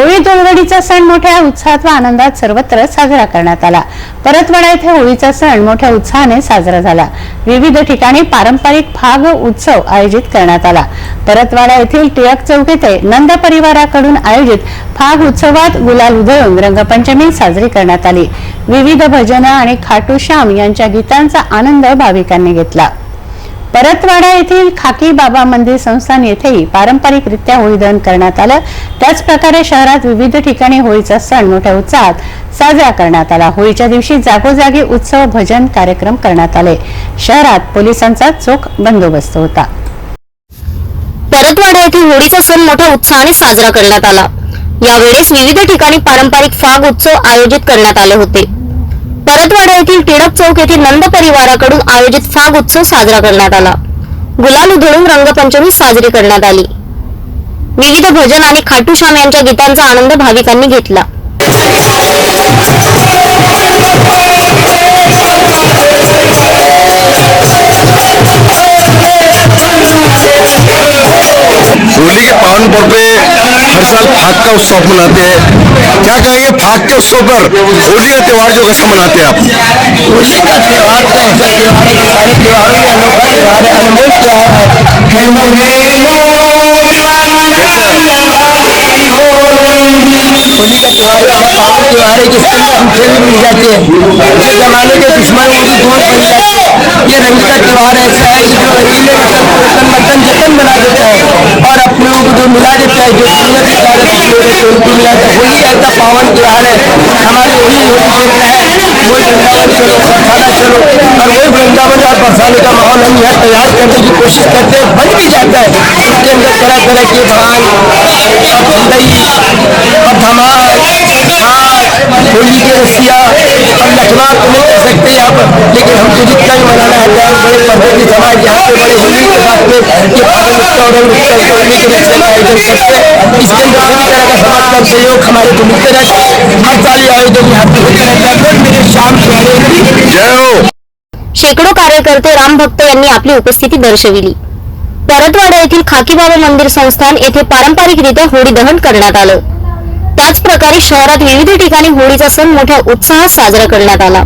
होळी धुळवडीचा सण मोठ्या उत्साहात व आनंदात सर्वत्र साजरा करण्यात आला. परतवाडा येथे होळीचा सण मोठ्या उत्साहाने साजरा झाला. विविध ठिकाणी पारंपरिक फाग उत्सव आयोजित करण्यात आला. परतवाडा येथील टिळक चौक येथे नंद परिवाराकडून आयोजित फाग उत्सवात गुलाल उधळून रंगपंचमी साजरी करण्यात आली. विविध भजनं आणि खाटू श्याम यांच्या गीतांचा आनंद भाविकांनी घेतला. परतवाडा येथील खाकी बाबा मंदिर संस्थान येथेही पारंपरिकरित्या होळी दहन करण्यात आलं. त्याचप्रकारे शहरात विविध ठिकाणी होळीचा सण मोठ्या उत्साहात साजरा करण्यात आला. होळीच्या दिवशी जागोजागी उत्सव भजन कार्यक्रम करण्यात आले. शहरात पोलिसांचा चोख बंदोबस्त होता. परतवाडा येथे होळीचा सण मोठ्या उत्साहाने साजरा करण्यात आला. यावेळेस विविध ठिकाणी पारंपरिक फाग उत्सव आयोजित करण्यात आले होते. परतवाडा येथील टिळक चौक येथील नंद परिवाराकडून आयोजित फाग उत्सव साजरा करण्यात आला. गुलाल उधळून रंगपंचमी साजरी करण्यात आली. विविध भजन आणि खाटूश्याम यांच्या गीतांचा आनंद भाविकांनी घेतला. होली के पावन हर साल फाग का उत्सव मनाते हैं। क्या कहेंगे? फाग के उत्सव पर होली का त्यौहार जो कैसा मनाते हैं आप? होली का त्यौहार तो ऐसा त्योहार है कि में अनोखा त्योहार है का त्योहार है अंदर हम खेल मिल जाते हैं। जमाने के दुश्मन भी दोस्त बन जाते हैं? ये रंग का त्यौहार ऐसा है कि जो रंगीले वतन को वतन जतन बना देता है। और को जो मिला देता है? जो दुनिया के सारे दुश्मनों को उनको मिलाता है होली ऐसा पावन त्योहार है। हमारे होली होली है। वही वृंदावन चलो बरसाना चलो, और वही वृंदावन और बरसाने का माहौल हम यहाँ तैयार करने की कोशिश करते हैं, बन भी जाता है। उसके अंदर तरह तरह के भाँग, और ठंडई और धमाल होली के रसिया और लखनऊ तो नहीं कर सकते पर, लेकिन हमको जितना ही मनाना है बड़े समाज यहाँ पे बड़े होली के के आयोजन करते हैं इसके अंदर सभी तरह का समाज का सहयोग हमारे को मिलते रहता है हर साल ये आयोजन यहाँ पे होते रहता है मेरे शाम सुबह हो शेकडो कार्यकर्ते रामभक्त यांनी आपली उपस्थिती दर्शविली. परतवाडा येथील खाकीबाबा मंदिर संस्थान येथे पारंपरिकरित्या होळी दहन करण्यात आलं. त्याच प्रकारे शहरात विविध ठिकाणी होळीचा सण मोठ्या उत्साहात साजरा करण्यात आला.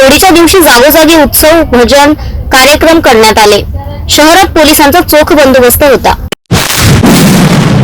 होळीच्या दिवशी जागोजागी उत्सव भजन कार्यक्रम करण्यात आले. शहरात पोलिसांचा चोख बंदोबस्त होता.